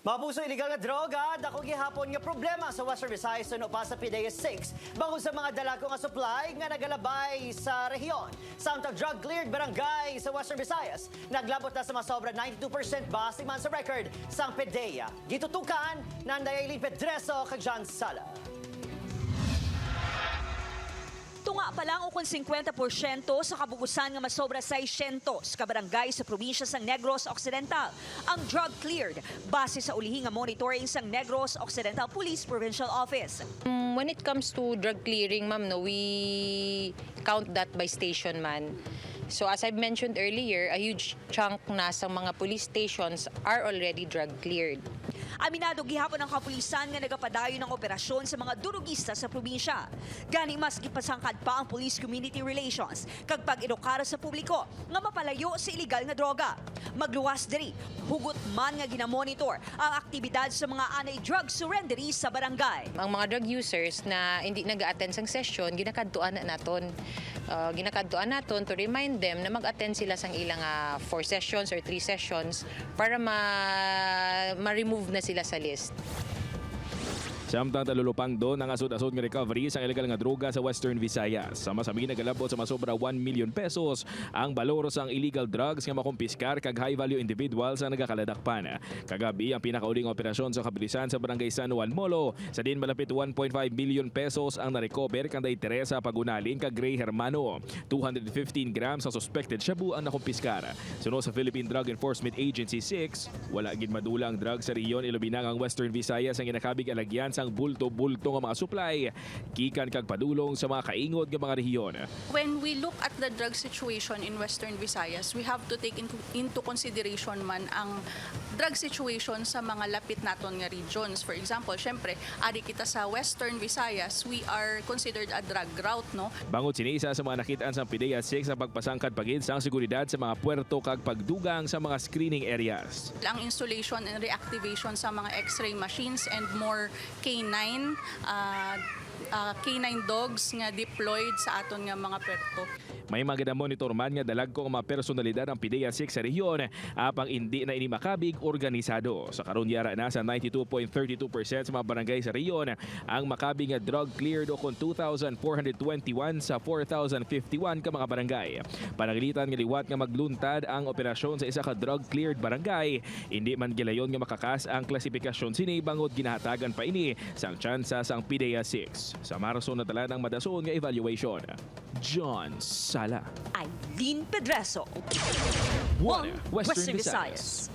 Mapuso iligal nga droga, dako gihapon nga problema sa Western Visayas no pa sa PDEA 6 bangod sa mga dalako nga supply nga nagalabay sa rehiyon. Samtang drug cleared barangay sa Western Visayas, naglabot na sa masobra 92% base man sa record sang PDEA. Gitutukan ng Dayailin Pedreso kag John Sala. Pa lang ukon 50% sa kabugusan nga masobra 600 ka barangay sa probinsya sang Negros Occidental ang drug cleared base sa ulihi nga monitoring sang Negros Occidental Police Provincial Office. Mm, When it comes to drug clearing, ma'am, no, we count that by station man. So as I've mentioned earlier, a huge chunk na sa mga police stations are already drug cleared. Aminado gihapon ang kapulisan nga nagapadayon ng operasyon sa mga durugista sa probinsya. Gani mas gipasangkad pa ang Police Community Relations kag pag-edukara sa publiko nga mapalayo sa iligal nga droga. Magluwas diri, hugot man nga ginamonitor ang aktibidad sa mga anay drug surrenderies sa barangay. Ang mga drug users na hindi nag-attend sang session, ginakadtuan na naton. Uh, ginakadtuan naton to remind them na mag-attend sila sang ilang uh, four sessions or three sessions para ma- ma-remove na sila sa list. Samtang talulupang doon ang asod-asod nga recovery sa illegal nga droga sa Western Visayas. Sama sabi nagalabot sa masobra 1 million pesos ang balor sang illegal drugs nga makumpiskar kag high value individuals ang nagakaladakpan. Kagabi ang pinakauling operasyon sa kabilisan sa barangay San Juan Molo sa din malapit 1.5 million pesos ang narecover kanday Teresa Pagunalin kag Gray Hermano. 215 grams ang suspected shabu ang nakumpiskar. Sunod sa Philippine Drug Enforcement Agency 6, wala gid madulang drug sa riyon ilubinang ang Western Visayas ang ginakabig alagyan sang bulto-bulto nga mga supply gikan kag padulong sa mga kaingod nga mga rehiyon. When we look at the drug situation in Western Visayas, we have to take into, into consideration man ang drug situation sa mga lapit naton nga regions. For example, syempre, ari kita sa Western Visayas, we are considered a drug route, no? Bangod sinisa sa mga nakitaan sa PDEA 6 ang pagpasangkad pagid sa seguridad sa mga puerto kag pagdugang sa mga screening areas. Ang installation and reactivation sa mga x-ray machines and more K9 uh, uh, K9 dogs nga deployed sa aton nga mga puerto. May mga monitor man nga dalag ko ang mga personalidad ng PDEA 6 sa rehiyon apang hindi na ini makabig organisado. Sa karon yara na sa 92.32% sa mga barangay sa rehiyon ang makabig nga drug cleared o kon 2,421 sa 4,051 ka mga barangay. Panagilitan nga liwat nga magluntad ang operasyon sa isa ka drug cleared barangay. Hindi man gilayon nga makakas ang klasifikasyon sini bangod ginahatagan pa ini sang tsansa sang PDEA 6. Sa Marso na tala ng madason nga evaluation. John Sala. Eileen Pedreso. One, Western Visayas.